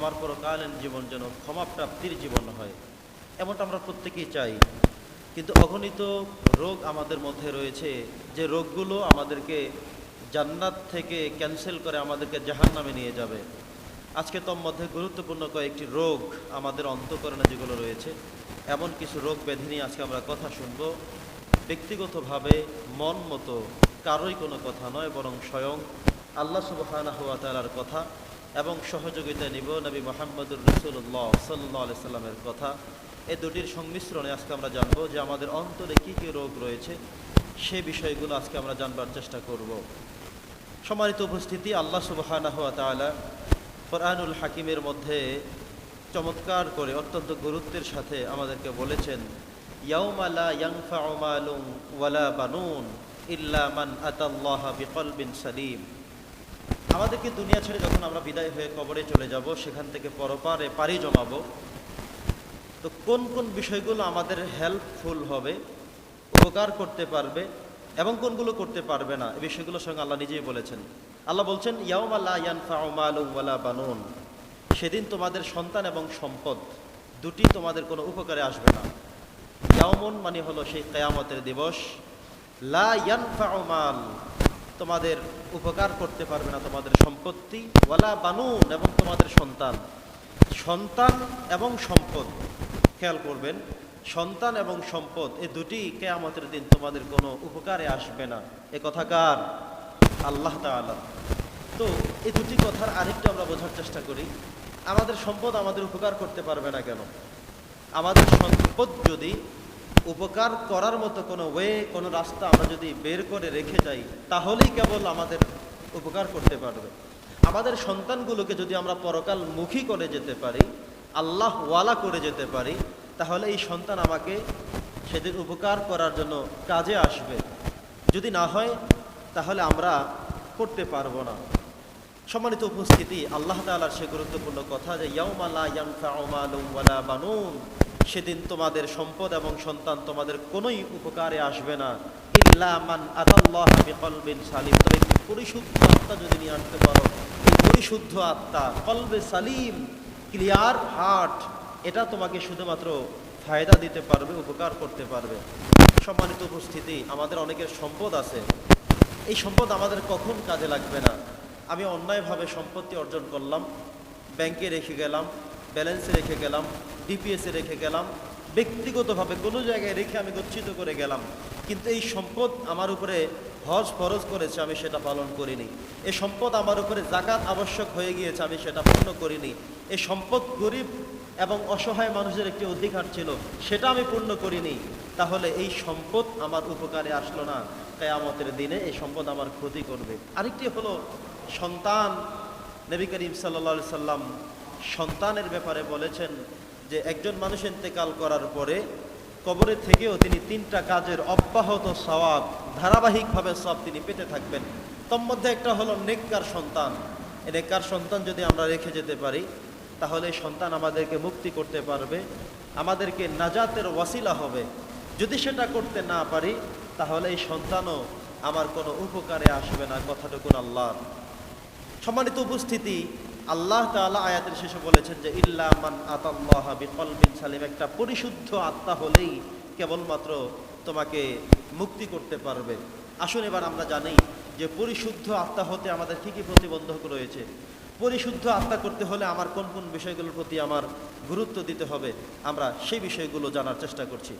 আমার পরকালীন জীবন যেন ক্ষমা প্রাপ্তির জীবন হয়, এমনটা আমরা প্রত্যেকেই চাই। কিন্তু অগণিত রোগ আমাদের মধ্যে রয়েছে, যে রোগগুলো আমাদেরকে জান্নাত থেকে ক্যান্সেল করে আমাদেরকে জাহান নামে নিয়ে যাবে। আজকে তোর মধ্যে গুরুত্বপূর্ণ কয়েকটি রোগ আমাদের অন্তকরণে যেগুলো রয়েছে, এমন কিছু রোগ ব্যাধি নিয়ে আজকে আমরা কথা শুনব। ব্যক্তিগতভাবে মন মতো কারোই কোনো কথা নয়, বরং স্বয়ং আল্লাহ ওয়া কথা। এবং সহযোগিতা নিব নবী মোহাম্মদুর রসুল্লাহ সাল্লাহ আলি সাল্লামের কথা। এ দুটির সংমিশ্রণে আজকে আমরা জানব যে আমাদের অন্তরে কী কী রোগ রয়েছে, সে বিষয়গুলো আজকে আমরা জানবার চেষ্টা করব। সম্মানিত উপস্থিতি, আল্লাহ সুবহানাহ ওয়া তাআলা কোরআনুল হাকিমের মধ্যে চমৎকার করে অত্যন্ত গুরুত্বের সাথে আমাদেরকে বলেছেন, ইয়াউমা লা ইয়ানফাউ মালুন ওয়ালা বানুন ইল্লা মান আতাল্লাহ বিকলবিন সালিম। আমাদেরকে দুনিয়া ছেড়ে যখন আমরা বিদায় হয়ে কবরে চলে যাব, সেখান থেকে পরপারে পাড়ি জমাবো, তো কোন কোন বিষয়গুলো আমাদের হেল্পফুল হবে, উপকার করতে পারবে এবং কোনগুলো করতে পারবে না, এই বিষয়গুলোর সঙ্গে আল্লাহ নিজেই বলেছেন। আল্লাহ বলছেন, ইয়াউম আল্লাহ ইয়ানফাউ মালুম ওয়ালা বানুন। সেদিন তোমাদের সন্তান এবং সম্পদ দুটি তোমাদের কোনো উপকারে আসবে না। ইয়াউমুন মানে হলো সেই কেয়ামতের দিবস। লা ইয়ানফাউ মাল তোমাদের উপকার করতে পারবে না তোমাদের সম্পত্তি। ওয়ালা বানুন এবং তোমাদের সন্তান। সন্তান এবং সম্পদ। খেয়াল করবেন, সন্তান এবং সম্পদ এই দুটি কেয়ামতের দিন তোমাদের কোনো উপকারে আসবে না। এ কথাকার আল্লাহ তাআলা। তো এই দুটি কথার আরেকটু আমরা বোঝার চেষ্টা করি। আমাদের সম্পদ আমাদের উপকার করতে পারবে না কেন? আমাদের সম্পদ যদি উপকার করার মতো কোনো ওয়ে কোনো রাস্তা আমরা যদি বের করে রেখে যাই, তাহলেই কেবল আমাদের উপকার করতে পারবে। আমাদের সন্তানগুলোকে যদি আমরা পরকাল মুখী করে যেতে পারি, আল্লাহ ওয়ালা করে যেতে পারি, তাহলে এই সন্তান আমাকে সেদিন উপকার করার জন্য কাজে আসবে। যদি না হয়, তাহলে আমরা করতে পারব না। সম্মানিত উপস্থিতি, আল্লাহ তাআলার সে গুরুত্বপূর্ণ কথা যে ইয়াউমালা ইয়ানফাউ মালুম ওয়ালা বানুন। সেদিন তোমাদের সম্পদ এবং সন্তান তোমাদের কোনোই উপকারে আসবে না। ইল্লা মান আতাল্লাহ সালিম। তবে পরিশুদ্ধ আত্মা যদি নিয়ে আসতে পারো, এই পরিশুদ্ধ আত্মা কলবে সালিম, ক্লিয়ার হার্ট, এটা তোমাকে শুধুমাত্র ফায়দা দিতে পারবে, উপকার করতে পারবে। সম্মানিত উপস্থিতি, আমাদের অনেকের সম্পদ আছে। এই সম্পদ আমাদের কখন কাজে লাগবে না? আমি অন্যায়ভাবে সম্পত্তি অর্জন করলাম, ব্যাংকে রেখে গেলাম, ব্যালেন্সে রেখে গেলাম ডিপিএসে রেখে গেলাম। ব্যক্তিগতভাবে কোনো জায়গায় রেখে আমি গচ্ছিত করে গেলাম। কিন্তু এই সম্পদ আমার উপরে হজ ফরজ করেছে, আমি সেটা পালন করিনি। এই সম্পদ আমার উপরে জাকাত আবশ্যক হয়ে গিয়েছে, আমি সেটা পূর্ণ করিনি। এই সম্পদ গরিব এবং অসহায় মানুষের একটি অধিকার ছিল, সেটা আমি পূর্ণ করিনি। তাহলে এই সম্পদ আমার উপকারে আসলো না। কেয়ামতের দিনে এই সম্পদ আমার ক্ষতি করবে। আরেকটি হলো সন্তান। নবী করিম সাল্লা সাল্লাম সন্তানের ব্যাপারে বলেছেন যে একজন মানুষ ইন্তেকাল করার পরে কবরে থেকেও তিনি তিনটা কাজের অব্যাহত সওয়াব, ধারাবাহিকভাবে সব তিনি পেতে থাকবেন। তোর মধ্যে একটা হলো নেককার সন্তান। এই নেককার সন্তান যদি আমরা রেখে যেতে পারি, তাহলে সন্তান আমাদেরকে মুক্তি করতে পারবে, আমাদেরকে নাজাতের ওয়াসিলা হবে। যদি সেটা করতে না পারি, তাহলে এই সন্তানও আমার কোনো উপকারে আসবে না, কথাটুকুন আল্লাহর সম্মানিত উপস্থিতি আল্লাহ তাআলা আয়াতের শেষে বলেছেন যে, ইল্লা মান আতাল্লাহ বিকলবিন সালিম। একটা পরিশুদ্ধ আত্মা হলেই কেবলমাত্র তোমাকে মুক্তি করতে পারবে। আসুন এবার আমরা জানি যে, পরিশুদ্ধ আত্মা হতে আমাদের কী কী প্রতিবন্ধক রয়েছে? পরিশুদ্ধ আত্মা করতে হলে আমার কোন কোন বিষয়গুলোর প্রতি আমার গুরুত্ব দিতে হবে? আমরা সেই বিষয়গুলো জানার চেষ্টা করছি।